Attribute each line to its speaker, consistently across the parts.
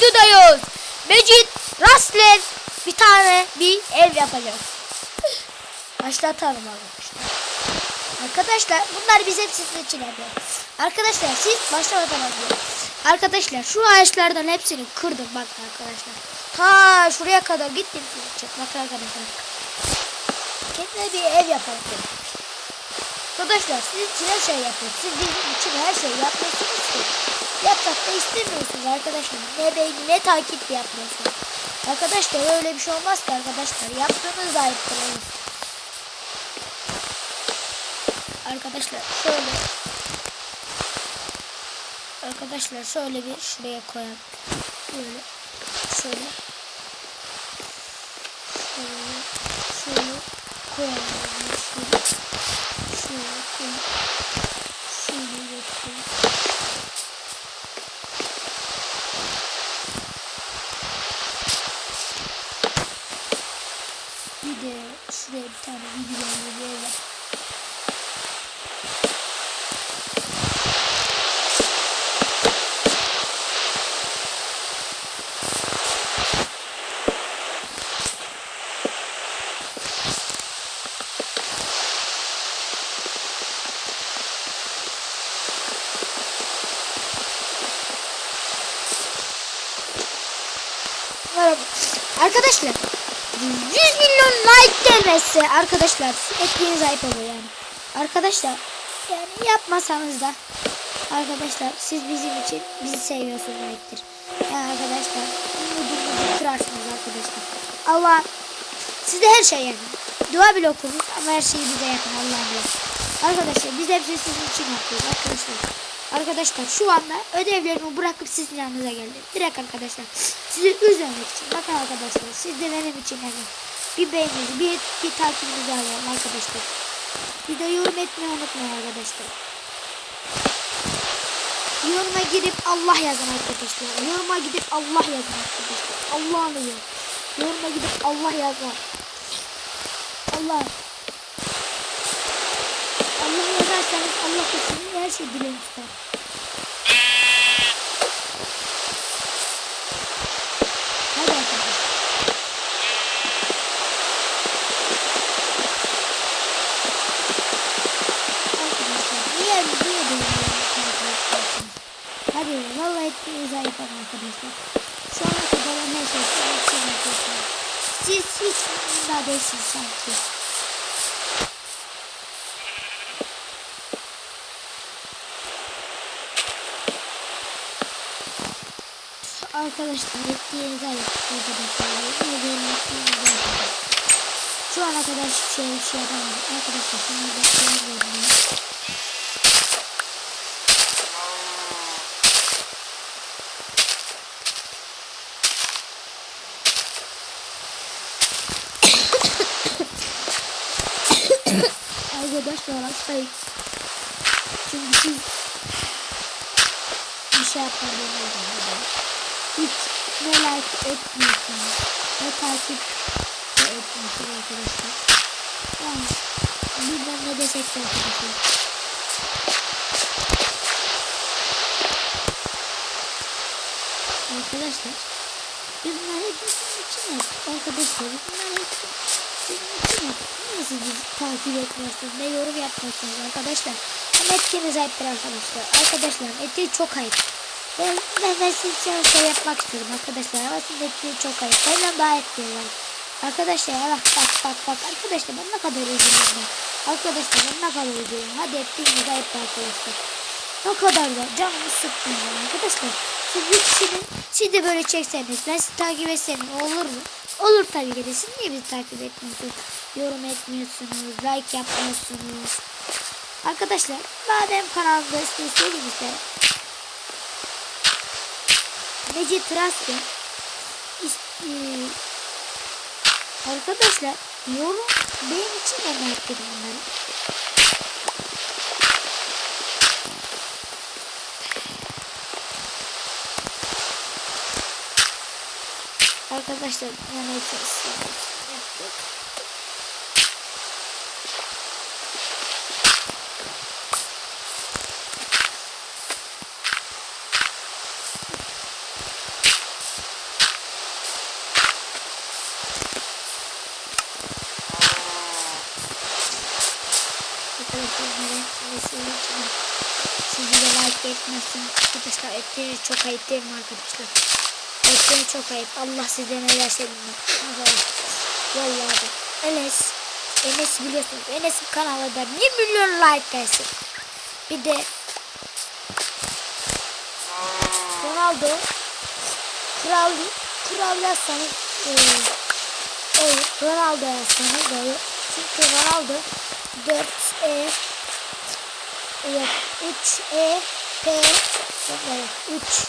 Speaker 1: videodayız. Mecit Rastler bir tane bir ev yapacak. Başlatalım arkadaşlar. Arkadaşlar bunlar biz hep için yapıyoruz. Arkadaşlar siz başlamadan. Arkadaşlar şu ağaçlardan hepsini kırdım bak arkadaşlar. Ta şuraya kadar gittim. Bak arkadaşlar. Kendine bir ev yapalım. Arkadaşlar siz için her şey yapıyoruz. Siz için her şey yapıyorsunuz. Yapsak istemiyorsunuz arkadaşlar. Ne beğeni ne takip yapmıyorsunuz. Arkadaşlar öyle bir şey olmaz ki arkadaşlar. Yaptığınız ayıptır. Arkadaşlar şöyle. Arkadaşlar şöyle bir şuraya koyalım. Böyle. Şöyle. Şöyle. Şöyle koyalım. Şöyle. Şöyle koyalım. Şöyle yapalım. Bir de şuraya bir tane yap. Merhaba. Arkadaşlar 100 milyon like gelmezse arkadaşlar ettiğiniz ayıp olur yani. Arkadaşlar yani yapmasanız da arkadaşlar siz bizim için bizi seviyorsunuz demektir. Yani arkadaşlar umudumuzu kırarsınız arkadaşlar. Allah sizde her şey yani. Dua bile okuruz ama her şeyi bize yapın Allah'ım. Arkadaşlar biz hepsini sizin için yapıyoruz arkadaşlar. Arkadaşlar şu anda ödevlerimi bırakıp sizin yanınıza geldim. Direkt arkadaşlar sizi üzmemek için. Bakın arkadaşlar siz de benim için hani bir beğeninizi bir, bir takibinizi alıyorum arkadaşlar. Bir de yorum etmeyi unutmayın arkadaşlar. Yoruma girip Allah yazın arkadaşlar. Yoruma gidip Allah yazın arkadaşlar. Allah alıyor. Yoruma gidip Allah yazın. Allah. Allah yazarsanız Allah sizin her şey dileğini tutar. Hadi arkadaşlar. Arkadaşlar niye niye böyle yapıyorsunuz? Hadi ettiğiniz ayıp ama arkadaşlar. Şu ana kadar şey için yapıyorsunuz. Siz hiç umurunda değilsiniz sanki. Arkadaşlar ettiğiniz ayıp arkadaşlar. Ayıp? Şu ana kadar hiçbir şey, bir şey yapamadım. Arkadaşlar şimdi de Arkadaşlar hastayım. Çünkü siz bir şey yapmadığınız zaman hiç ne like etmiyorsunuz ne takip de etmiyorsunuz arkadaşlar. Yani bilmem ne desek de arkadaşlar. Arkadaşlar bunlar hepsi sizin için arkadaşlar. Bunlar hepsi siz bizi takip etmiyorsunuz? Ne yorum yapmıyorsunuz arkadaşlar? Ama etkiniz ayıptır arkadaşlar. Arkadaşlar ettiği çok ayıp. Ben, ben, ben için şey yapmak istiyorum arkadaşlar. Ama sizin ettiği çok ayıp. Benden daha etmiyorlar. Arkadaşlar bak bak bak bak. Arkadaşlar ben ne kadar üzülüyorum ben. Arkadaşlar ben ne kadar üzülüyorum. Hadi ettiğiniz ayıp arkadaşlar. O kadar da canımı sıktım arkadaşlar. Siz bir kişinin siz de böyle çekseniz ben sizi takip etsem olur mu? Olur tabii ki de siz niye bizi takip etmiyorsunuz? Yorum etmiyorsunuz, like yapmıyorsunuz. Arkadaşlar madem kanalımda size söyleyeyim işte. Necip Raske is- e, Arkadaşlar yorum benim için edin bunları. Arkadaşlar yani çalıştık. Yaptık. Sizi de like etmesin arkadaşlar ettiğiniz çok ayıp değil arkadaşlar? Ettiğiniz çok ayıp. Allah size ne verse Vallahi de. Enes. Enes biliyorsunuz. Enes'in kanalı da 1 milyon like gelsin. Bir de Ronaldo Kral Kral yazsanız e, olur. Ronaldo yazsanız olur. Çünkü Ronaldo 4 E yok 3 E P evet 3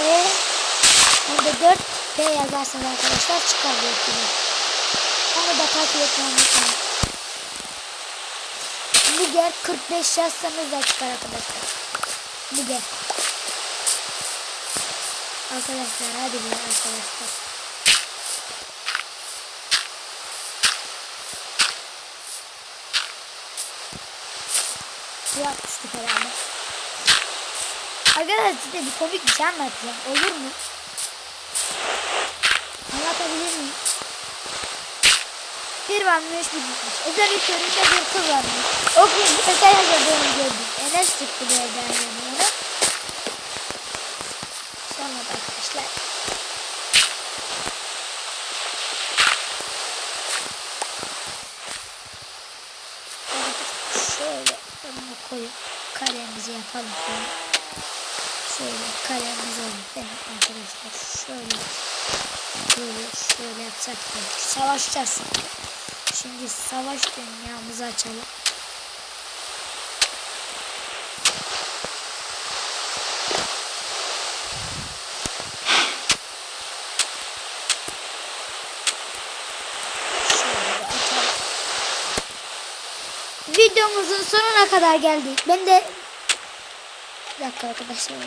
Speaker 1: E hem de 4 P yazarsanız arkadaşlar çıkar bu ikili. Onu da takip etmeyi unutmayın. Niger 45 yazsanız da çıkar arkadaşlar. Niger. Arkadaşlar hadi bir arkadaşlar. Yapmıştık herhalde. Arkadaşlar size bir komik bir şey anlatacağım. Olur mu? Anlatabilir miyim? Bir varmış bir gitmiş. Özel bir köründe bir kız varmış. O gün özel yaşadığını gördüm. Enes çıktı bir evden yanına. Sonra da arkadaşlar. Şöyle önüne koyup kalemizi yapalım. Şöyle, kalemiz olur. Evet arkadaşlar şöyle böyle şöyle yapsak da savaşacağız. Şimdi savaş dünyamızı açalım. Videomuzun sonuna kadar geldik. Ben de bir dakika arkadaşlar. onu-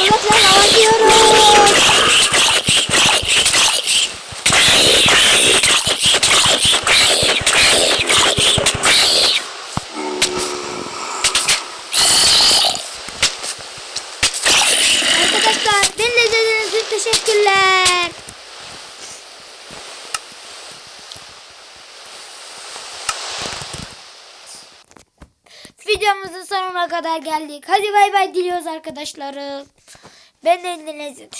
Speaker 1: Evet lan alıyoruz. Arkadaşlar beni izlediğiniz için teşekkürler. Videomuzun sonuna kadar geldik. Hadi bay bay diliyoruz arkadaşlarım. Ben de için teşekkür